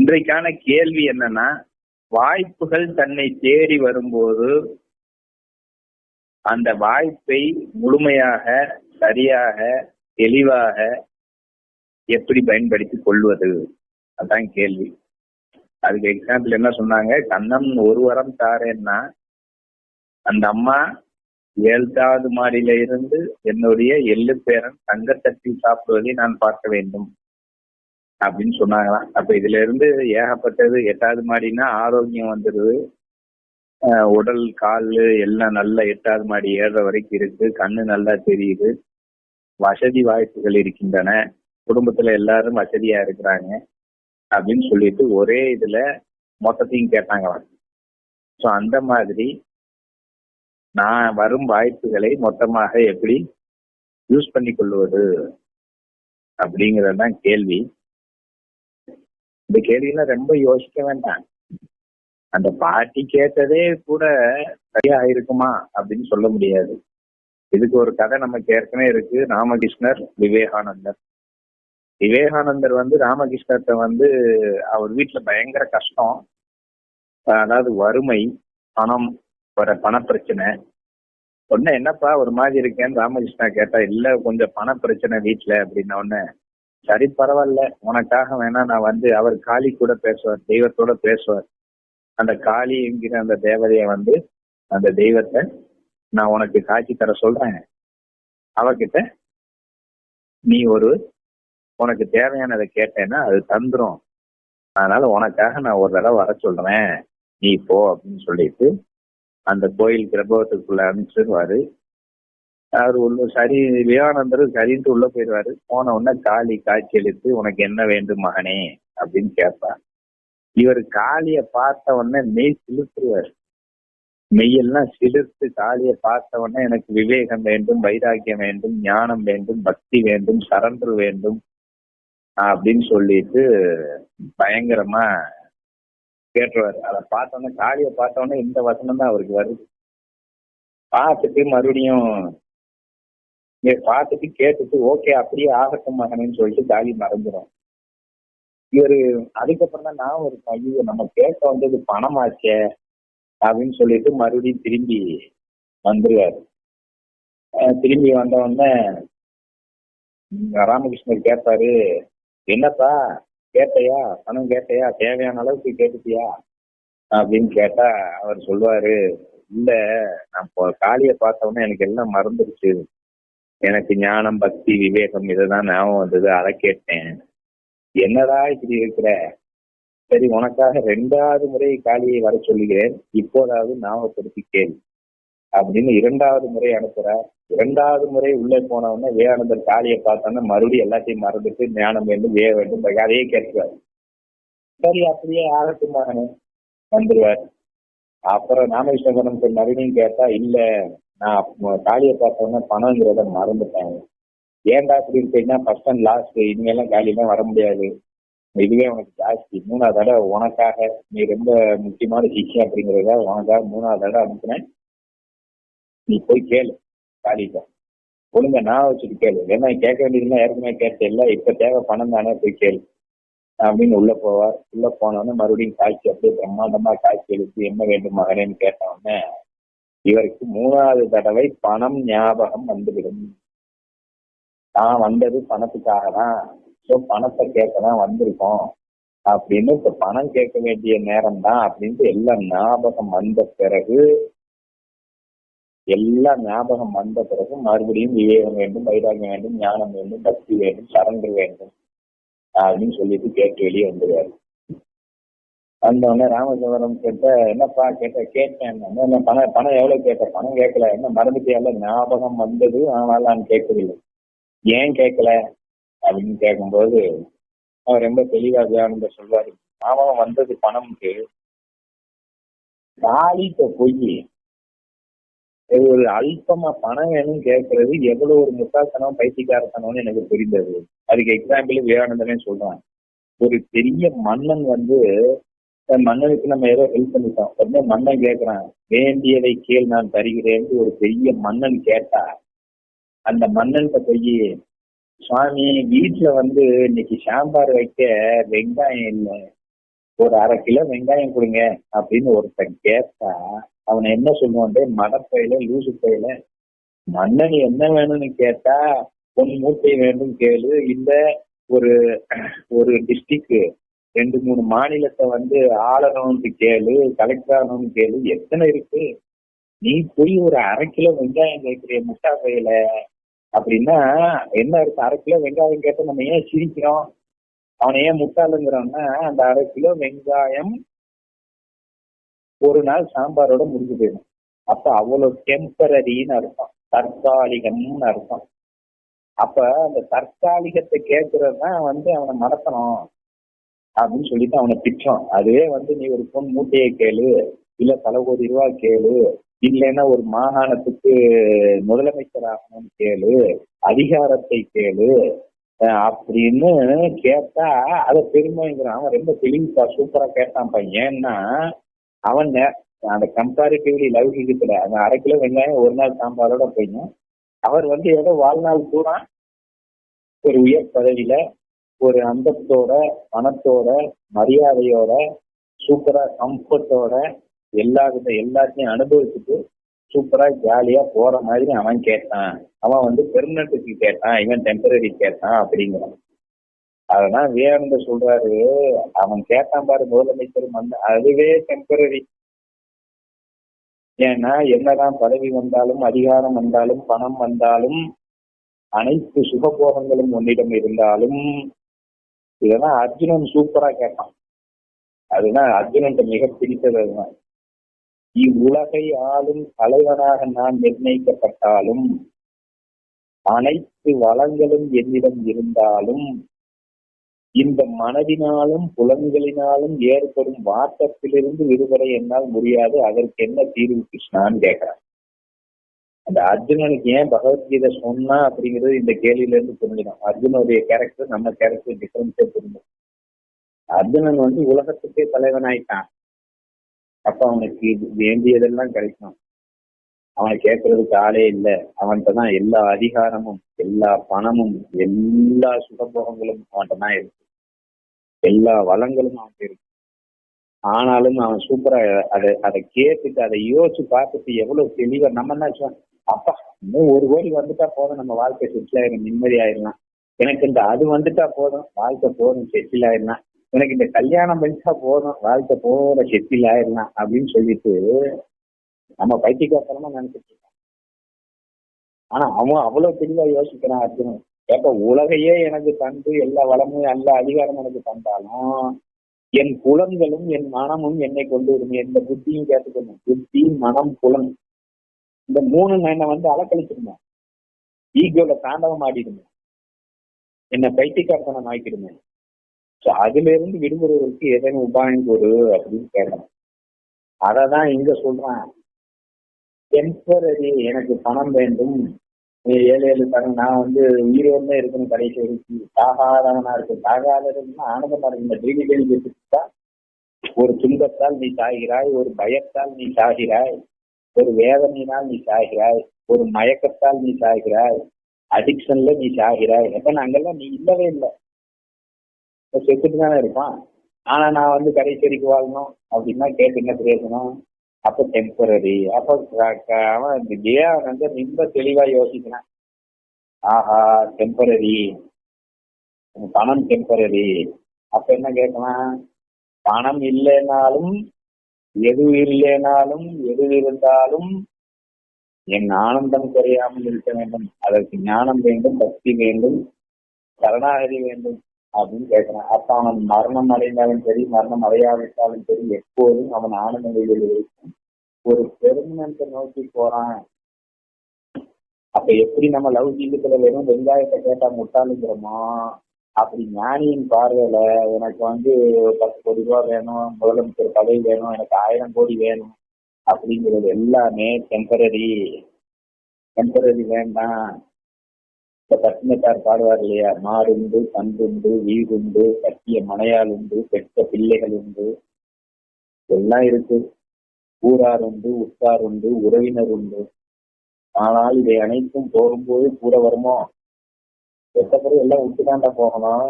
இன்றைக்கான கேள்வி என்னன்னா வாய்ப்புகள் தன்னை தேடி வரும்போது அந்த வாய்ப்பை முழுமையாக சரியாக தெளிவாக எப்படி பயன்படுத்திக் கொள்வது? அதான் கேள்வி. அதுக்கு எக்ஸாம்பிள் என்ன சொன்னாங்க? கண்ணன் ஒரு வரம் தாரேன்னா அந்த அம்மா ஏழாவது மாடியில இருந்து என்னுடைய எள்ளு பேரன் தங்கத்தட்டில் சாப்பிடுவதை நான் பார்க்க வேண்டும். அப்படின்னு சொன்னாங்களாம். அப்ப இதுல இருந்து ஏகப்பட்டது எட்டாவது மாடினா ஆரோக்கியம் வந்துடுது உடல் கால் எல்லாம் நல்லா எட்டாவது மாடி ஏறுற வரைக்கும் இருக்கு. கண்ணு நல்லா தெரியுது. வசதி வாய்ப்புகள் இருக்கின்றன. குடும்பத்துல எல்லாரும் வசதியா இருக்கிறாங்க. அப்படின்னு சொல்லிட்டு ஒரே இதுல மொத்தத்தையும் கேட்டாங்களாம். ஸோ அந்த மாதிரி நான் வரும் வாய்ப்புகளை மொத்தமாக எப்படி யூஸ் பண்ணி கொள்வது அப்படிங்கிறது தான் கேள்வி. இந்த கேள்வியெல்லாம் ரொம்ப யோசிக்க வேண்டாம். அந்த பாட்டி கேட்டதே கூட சரியா இருக்குமா அப்படின்னு சொல்ல முடியாது. இதுக்கு ஒரு கதை நமக்கு ஏற்கனவே இருக்கு. ராமகிருஷ்ணர் விவேகானந்தர். விவேகானந்தர் வந்து ராமகிருஷ்ணர்கிட்ட வந்து அவர் வீட்டுல பயங்கர கஷ்டம். அதாவது வறுமை பணம் வர பணப்பிரச்சனை. உடனே என்னப்பா ஒரு மாதிரி இருக்கேன்னு ராமகிருஷ்ணா கேட்டா இல்ல கொஞ்சம் பண பிரச்சனை வீட்டுல அப்படின்ன உடனே சரி பரவாயில்ல. உனக்காக வேணா நான் வந்து அவர் காளி கூட பேசுவார் தெய்வத்தோட பேசுவார். அந்த காளி என்கிற அந்த தேவதைய வந்து அந்த தெய்வத்தை நான் உனக்கு காட்சி தர சொல்றேன். அவகிட்ட நீ ஒரு உனக்கு தேவையானதை கேட்டேன்னா அது தந்துரும். அதனால உனக்காக நான் ஒரு தடவை வர சொல்றேன். நீ போ அப்படின்னு சொல்லிட்டு அந்த கோயில் கிரபத்துக்குள்ள அனுப்பிச்சிருவாரு. அவர் உள்ள சரி விவேகானந்தர் சரின்ட்டு உள்ள போயிடுவாரு போன உடனே காளி காட்சி எடுத்து உனக்கு என்ன வேண்டும் மகனே? அப்படின்னு கேட்பார். இவர் காளிய பார்த்த உடனே மெய் சிலுத்துருவார் மெய்யெல்லாம் சிலிர்த்து காளிய பார்த்த உடனே எனக்கு விவேகம் வேண்டும் வைராக்கியம் வேண்டும் ஞானம் வேண்டும் பக்தி வேண்டும் சரண்டர் வேண்டும் அப்படின்னு சொல்லிட்டு பயங்கரமா கேட்டுருவாரு. அதை பார்த்தோன்னே காளியை பார்த்தோன்னே இந்த வசனம் தான் அவருக்கு வருது. பார்த்துட்டு மறுபடியும் நீ பார்த்துட்டு கேட்டுட்டு ஓகே அப்படியே ஆகட்டும் மகனேன்னு சொல்லிட்டு தாலி மறந்துடும் இவரு அதுக்கப்புறம் தான் நான் ஒரு ஐயோ நம்ம கேட்க வந்தது பணமாச்சே அப்படின்னு சொல்லிட்டு மறுபடியும் திரும்பி வந்துருவாரு. திரும்பி வந்த உடனே ராமகிருஷ்ணர் கேட்பாரு என்னப்பா கேட்டையா? பணம் கேட்டையா? தேவையான அளவுக்கு கேட்டுட்டியா? அப்படின்னு கேட்டா அவர் சொல்லுவாரு இல்ல நான் இப்போ காளிய பார்த்த உடனே எனக்கு எல்லாம் மறந்துருச்சு. எனக்கு ஞானம் பக்தி விவேகம் இதுதான் ஞாபகம் வந்தது. அதை கேட்டேன். என்னடா இப்படி இருக்கிற? சரி உனக்காக ரெண்டாவது முறை காளியை வர சொல்லுகிறேன். இப்போதாவது ஞாபகப்படுத்தி கேள் அப்படின்னு இரண்டாவது முறை அனுப்புறார். இரண்டாவது முறை உள்ளே போன உடனே விவேகானந்தர் காளியை பார்த்தோன்னா மறுபடியும் எல்லாத்தையும் மறந்துட்டு ஞானம் வேண்டும் வேக வேண்டும் அதையே கேட்கிறார். சரி அப்படியே ஆகட்டும் மகனே வந்துருவார். அப்புறம் ராமகிருஷ்ணபுரம் மறுபடியும் கேட்டா இல்ல நான் காலியை பார்த்தோன்னே பணங்கிறத மறந்துட்டேன். ஏன்டா அப்படி இருக்கீங்கன்னா ஃபர்ஸ்ட் அண்ட் லாஸ்ட் இனிமேலாம் காலியெல்லாம் வர முடியாது. இதுவே உனக்கு ஜாஸ்தி. மூணாவது தடவை உனக்காக நீ ரொம்ப முக்கியமான சிஷ்யம் அப்படிங்கிறத உனக்காக மூணாவது தடவை அனுப்புனேன். நீ போய் கேளு காலிட்ட ஒழுங்கா நான் வச்சுட்டு கேளு. ஏன்னா கேட்க வேண்டியதுலாம் ஏற்கனவே கேட்டேன் இப்ப தேவை பணம் தானே போய் கேளு. அப்படின்னு உள்ள போவார். உள்ள போனோடனே மறுபடியும் காய்ச்சி அப்படியே பிரம்மாண்டமா காய்ச்சி எழுப்பி என்ன வேண்டும் மகனேன்னு கேட்டவுடனே இவருக்கு மூணாவது தடவை பணம் ஞாபகம் வந்துவிடும். நான் வந்தது பணத்துக்காக தான் ஸோ பணத்தை கேட்க தான் வந்திருக்கோம். அப்படின்னு இப்ப பணம் கேட்க வேண்டிய நேரம் தான் அப்படின்ட்டு எல்லாம் ஞாபகம் வந்த பிறகு எல்லாம் ஞாபகம் வந்த பிறகு மறுபடியும் விவேகம் வேண்டும் வைராகியம் வேண்டும் ஞானம் வேண்டும் பக்தி வேண்டும் சரண்டு வேண்டும் அப்படின்னு சொல்லிட்டு கேட்டு வெளியே வந்துருவாரு. வந்தவொடனே ராமச்சந்திரம் கேட்ட என்னப்பா? கேட்ட கேட்டேன் என்ன பணம் பணம் எவ்வளவு கேட்ட? பணம் கேட்கல. என்ன மறந்துட்டியால ஞாபகம் வந்தது. ஆனால் நான் கேட்கவில்லை. ஏன் கேட்கல? அப்படின்னு கேட்கும்போது அவர் ரொம்ப தெளிவா வியானந்த சொல்வாரு. ஞாபகம் வந்தது பணம்க்கு. காலிட்ட போய் ஒரு அல்பமா பணம் வேணும் கேட்கறது எவ்வளவு ஒரு முட்டாள்தனம் பைத்தியக்காரத்தனம்னு எனக்கு புரிந்தது அதுக்கு எக்ஸாம்பிள் விவேகானந்தனே சொல்றான். ஒரு பெரிய மன்னன் வந்து மன்னனுக்கு நம்ம ஏதோ ஹெல்ப் பண்ணிட்டோம். உடனே மன்னன் கேட்கிறான் வேண்டியதை கேள் நான் தருகிறேன்னு ஒரு பெரிய மன்னன் கேட்டா. அந்த மன்னன்கிட்ட போய் சுவாமி வீட்டுல வந்து இன்னைக்கு சாம்பார் வைக்க வெங்காயம் இல்லை. ஒரு அரை கிலோ வெங்காயம் கொடுங்க அப்படின்னு ஒருத்தன் கேட்டா அவனை என்ன சொல்லுவான் மடப்பையில லூசு பையில? மன்னன் என்ன வேணும்னு கேட்டா பொன் மூட்டை வேண்டும் கேளு. இந்த ஒரு ஒரு டிஸ்ட்ரிக்ட் ரெண்டு மூணு மாநிலத்தை வந்து ஆளணும்னு கேளு கலெக்டர் ஆகணும்னு கேளு எத்தனை இருக்கு? நீ போய் ஒரு அரை கிலோ வெங்காயம் கேட்கிறிய முட்டா பையில அப்படின்னா என்ன இருக்கு? அரை கிலோ வெங்காயம் கேட்ட நம்ம ஏன் சிரிக்கிறோம்? அவனை ஏன் முட்டாளுங்கிறோம்னா அந்த அரை கிலோ வெங்காயம் ஒரு நாள் சாம்பாரோட முடிஞ்சு போயிடும். அப்ப அவ்வளவு டெம்பரரின்னு அர்த்தம். தற்காலிகம்னு அர்த்தம். அப்ப அந்த தற்காலிகத்தை கேட்கறதுதான் வந்து அவனை மறக்கணும். அப்படின்னு சொல்லிட்டு அவனை திட்டம் அதுவே வந்து நீ ஒரு பொன் மூட்டையை கேளு இல்ல தலை கோடி ரூபா கேளு இல்லைன்னா ஒரு மாகாணத்துக்கு முதலமைச்சர் ஆகணும்னு கேளு அதிகாரத்தை கேளு அப்படின்னு கேட்டா அதை பெருமைங்கிறான். அவன் ரொம்ப தெளிவுப்பா சூப்பரா கேட்டான்ப்பா ஏன்னா அவன் அந்த கம்பேரிட்டிவ்லி லௌகிகத்துல அந்த அரை கிலோ வெங்காயம் ஒரு நாள் சாம்பாரோட போயிடும். அவர் வந்து ஏதோ வாழ்நாள் பூரா ஒரு உயர் பதவியில ஒரு அந்தத்தோட பணத்தோட மரியாதையோட சூப்பரா கம்ஃபர்ட்டோட எல்லா வித எல்லாத்தையும் அனுபவிச்சுட்டு சூப்பரா ஜாலியா போற மாதிரி அவன் கேட்டான். அவன் வந்து பெர்மனண்ட்டுக்கு கேட்டான். இவன் டெம்பரரி கேட்டான் அப்படிங்கிறான். அதனா வியானந்த சொல்றாரு அவன் கேட்டான் பாரு முதலமைச்சர் வந்த அதுவே டெம்பரரி ஏன்னா என்னதான் பதவி வந்தாலும் அதிகாரம் வந்தாலும் பணம் வந்தாலும் அனைத்து சுகபோகங்களும் உன்னிடம் இருந்தாலும் இதெல்லாம் அர்ஜுனன் சூப்பரா கேட்டான். அதுதான் அர்ஜுனன் மிக பிடித்தது அதுதான். இவ்வுலகை ஆளும் தலைவனாக நான் நிர்ணயிக்கப்பட்டாலும் அனைத்து வளங்களும் என்னிடம் இருந்தாலும் இந்த மனதினாலும் புலன்களினாலும் ஏற்படும் வாட்டத்திலிருந்து விடுபட என்னால் முடியாது. அதற்கு என்ன தீர்வு கிருஷ்ணான்னு கேட்கிறான். அந்த அர்ஜுனனுக்கு ஏன் பகவத்கீதை சொன்னா அப்படிங்கிறது இந்த கேள்வியில இருந்து புரிஞ்சிடும் அர்ஜுனுடைய கேரக்டர் நம்ம கேரக்டர் டிஃபரன்ஸே புரிஞ்சிடும் அர்ஜுனன் வந்து உலகத்துக்கே தலைவனாயிட்டான். அப்ப அவனுக்கு வேண்டியதெல்லாம் கிடைக்கும். அவனை கேட்கறதுக்கு ஆளே இல்லை. அவன்கிட்ட தான் எல்லா அதிகாரமும் எல்லா பணமும் எல்லா சுகபோகங்களும் அவன்கிட்ட தான் இருக்கு. எல்லா வளங்களும் அவன்கிட்ட இருக்கு. ஆனாலும் அவன் சூப்பரா அதை அதை கேட்டுட்டு அதை யோசிச்சு பார்த்துட்டு எவ்வளவு தெளிவா நம்ம என்ன சொல்லுவோம், அப்பா இன்னும் ஒரு கோடி வந்துட்டா போதும் நம்ம வாழ்க்கை செட்டில் ஆயிரும் நிம்மதி ஆயிடலாம் எனக்கு இந்த அது வந்துட்டா போதும் வாழ்க்கை போதும் செட்டில் ஆயிடலாம் எனக்கு இந்த கல்யாணம் பண்ணிட்டா போதும் வாழ்க்கை போற செட்டில் ஆயிடலாம் அப்படின்னு சொல்லிட்டு நம்ம பைத்தியக்காரமா நினைச்சிட்டு இருக்கோம். ஆனா அவன் அவ்வளவு தெளிவா யோசிக்கிறான் அர்ஜுனன். ஏப்ப உலகையே எனக்கு தந்து எல்லா வளமும் எல்லா அதிகாரமும் எனக்கு தந்தாலும் என் புலன்களும் என் மனமும் என்னை கொண்டு வரும் எந்த புத்தியும் கேட்டுக்கணும் புத்தி மனம் குலம். இந்த மூணு என்னை வந்து அலக்கழிச்சிருந்தேன் ஈகோல தாண்டவம் ஆடிடுமே என்னை பைத்தியக்காரத்தனம் ஆக்கிடுமே ஸோ அதுல இருந்து விடுபடுவதற்கு ஏதேனும் உபாயம் கொடு அப்படின்னு கேட்கணும். அதை தான் இங்க சொல்றான். டெம்பரரி எனக்கு பணம் வேண்டும். ஏழு ஏழு தரம் நான் வந்து உயிரோடு இருக்கணும் கடைசி வரைக்கும். தாகாதவனா இருக்கு. தாகாதவன்னா ஆனந்தமா இருக்கு. இந்த டிகிரி கேள்வி ஒரு துன்பத்தால் நீ சாகிறாய் ஒரு பயத்தால் நீ சாகிறாய். ஒரு வேதனையினால் நீ சாகிறாய் ஒரு மயக்கத்தால் நீ சாகிறாய் அடிக்ஷன்ல நீ சாகிறாய். எப்ப அங்கெல்லாம் நீ இல்லவே இல்லை. செத்துட்டு தானே இருப்பான். ஆனா நான் வந்து கடைசி வரைக்கும் வாழணும் அப்படின்னா கேட்டு என்ன பிரயோஜனம்? அப்ப டெம்பரரி அப்ப அவன் ஜெயா வந்து ரொம்ப தெளிவா யோசிக்கிறான். ஆஹா டெம்பரரி பணம் டெம்பரரி அப்ப என்ன கேட்கலாம்? பணம் இல்லைனாலும் எது இல்லைனாலும் எது இருந்தாலும் என் ஆனந்தம் குறையாமல் இருக்க வேண்டும். அதற்கு ஞானம் வேண்டும் பக்தி வேண்டும் சரணாகதி வேண்டும் அப்படின்னு கேட்கிறான். அப்ப அவன் மரணம் அடைந்தாலும் சரி மரணம் அடையாவிட்டாலும் சரி எப்போதும் அவன் ஆனந்த நிலையில் இருக்கும். ஒரு பெருமனத்தை நோக்கி போறான். அப்ப எப்படி நம்ம லவ் லௌகீகத்துல வெறும் வெங்காயத்தை கேட்டா முட்டாளுங்கிறோமா? அப்படி ஞானியின் பார்வையில எனக்கு வந்து பத்து கோடி ரூபாய் வேணும் முதலமைச்சர் பதவி வேணும் எனக்கு ஆயிரம் கோடி வேணும் அப்படிங்கிறது எல்லாமே டெம்பரரி டெம்பரரி வேண்டாம் இந்த பட்டினத்தார் பாடுவார் இல்லையா? மாடுண்டு பண்புண்டு வீடுண்டு கட்டிய மனையால் உண்டு பெற்ற பிள்ளைகள் உண்டு எல்லாம் இருக்கு. ஊரார் உண்டு உற்றார் உண்டு உறவினர் உண்டு ஆனால் இதை அனைத்தும் போகும்போது கூட வருமோ? செத்த எல்லாம் விட்டுதான்டா போகணும்.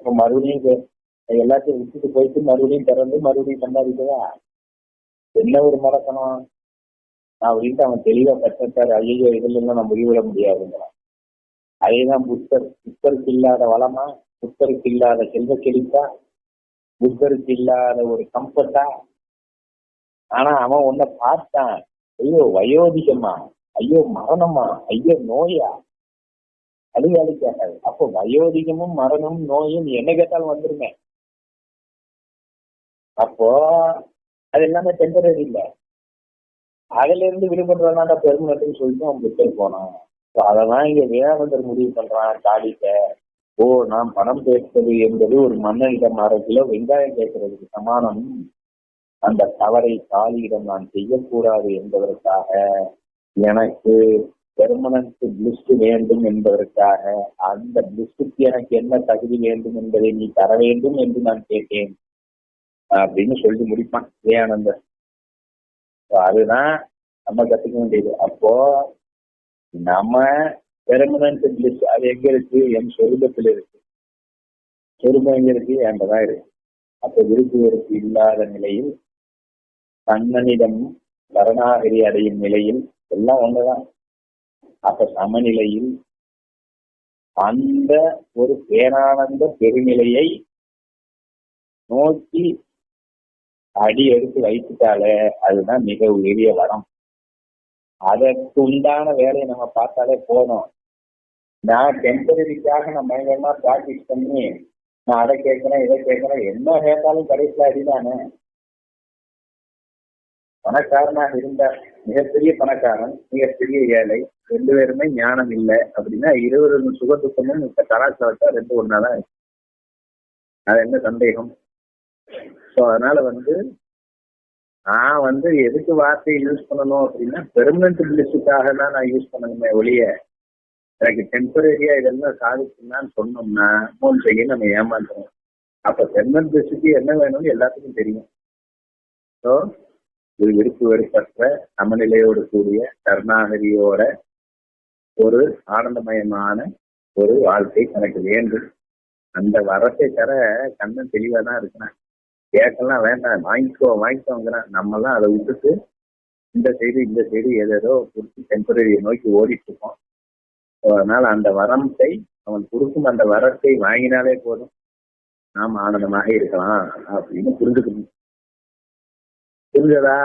அப்ப மறுபடியும் எல்லாத்தையும் விட்டுட்டு போயிட்டு மறுபடியும் திறந்து மறுபடியும் சம்பாதிக்கவா? என்ன ஒரு மறக்கணும் அப்படின்ட்டு அவன் தெளிவா கற்றுட்டாரு ஐயோ இதுல எல்லாம் நான் முடிவிட முடியாதுங்கிறான். அதேதான் புத்தர். புத்தருக்கு இல்லாத வளமா? புத்தருக்கு இல்லாத செல்வ செழிப்பா? புத்தருக்கு இல்லாத ஒரு கம்பத்தா? ஆனா அவன் உன்னை பார்த்தான். ஐயோ வயோதிகமா? ஐயோ மரணமா? ஐயோ நோயா? அது ஆகாது அப்போ வயோதிகமும் மரணமும் நோயும் என்ன கேட்டாலும் வந்துருங்க அப்போ அது எல்லாமே டெம்பரரி இல்லை. அதுல இருந்து விடுபடுறதுனால பெருமனத்துன்னு சொல்லிட்டு அவன் புத்தர் போனான் அதெல்லாம் அததான் இங்க விவேகானந்தர் முடிவு பண்றான் தாடிக்க ஓ நான் பணம் பேசுவது என்பது ஒரு மன்னனிடம் அரை கிலோ வெங்காயம் கேட்கறதுக்கு சமானம். அந்த தவறை தாலியிடம் நான் செய்யக்கூடாது என்பதற்காக எனக்கு பெர்மனன்ட் பிளிஸ்ட் வேண்டும் என்பதற்காக அந்த பிளிஸ்டுக்கு எனக்கு என்ன தகுதி வேண்டும் என்பதை நீ தர வேண்டும் என்று நான் கேட்டேன். அப்படின்னு சொல்லி முடிப்பான் விவேகானந்தர். அதுதான் நம்ம கத்துக்க வேண்டியது. அப்போ நம்ம பெர்மனன்ட் பிளிஸ் அது எங்க இருக்கு? என் சொருபத்தில் இருக்கு. சொருபம் எங்க இருக்கு? என்பதான் இருக்கு. அப்ப விருப்பு வெறுப்பு இல்லாத நிலையில் கண்ணனிடம் வரணாகரி அடையும் நிலையில் எல்லாம் ஒண்ணுதான். அப்ப சமநிலையில் அந்த ஒரு பேரானந்த பெருநிலையை நோக்கி அடி எடுத்து வைத்துட்டாலே அதுதான் மிக உயரிய வரம். அதற்கு உண்டான வேலையை நம்ம பார்த்தாலே போதும். நான் டெம்பரரிக்காக நான் பயங்கரமா ப்ராக்டிஸ் பண்ணி நான் அதை கேட்கிறேன் இதை கேட்கிறேன் என்ன கேட்டாலும் கடைசியில் அடிதானே? பணக்காரனாக இருந்த மிகப்பெரிய பணக்காரன் மிகப்பெரிய ஏழை. ரெண்டு பேருமே ஞானம் இல்லை அப்படின்னா இருவரும் சுக துக்கமும் இந்த கலாச்சாரத்தா ரெண்டு ஒன்னாதான் இருக்கு. அது என்ன சந்தேகம்? ஸோ அதனால வந்து நான் வந்து எதுக்கு வார்த்தையை யூஸ் பண்ணணும் அப்படின்னா பெர்மனன்ட் பிளிஸுக்காக தான் நான் யூஸ் பண்ணணுமே ஒழிய எனக்கு டெம்பரரியா இதெல்லாம் சாதிச்சுனான்னு சொன்னோம்னா மூணு செய்ய நம்ம ஏமாந்துறோம் அப்ப பெர்மனன்ட் பிளிஸுக்கு என்ன வேணும்னு எல்லாத்துக்கும் தெரியும். ஸோ இது விருப்பு வெறுப்பற்ற சமநிலையோடு கூடிய கருணாகரியோட ஒரு ஆனந்தமயமான ஒரு வாழ்க்கை எனக்கு வேண்டும். அந்த வரத்தை தர கண்ணன் தெளிவா தான் இருக்கிறேன். கேட்கலாம் வேண்டாம் வாங்கிக்கோ வாங்கிக்கோங்கிறான். நம்மலாம் அதை விட்டுட்டு இந்த சைடு இந்த சைடு ஏதேதோ கொடுத்து டெம்பரரியை நோக்கி ஓடிட்டு இருக்கோம். அதனால அந்த வரத்தை அவன் கொடுக்கும் அந்த வரத்தை வாங்கினாலே போதும். நாம் ஆனந்தமாக இருக்கலாம் அப்படின்னு புரிஞ்சுக்கணும். புரிஞ்சதா?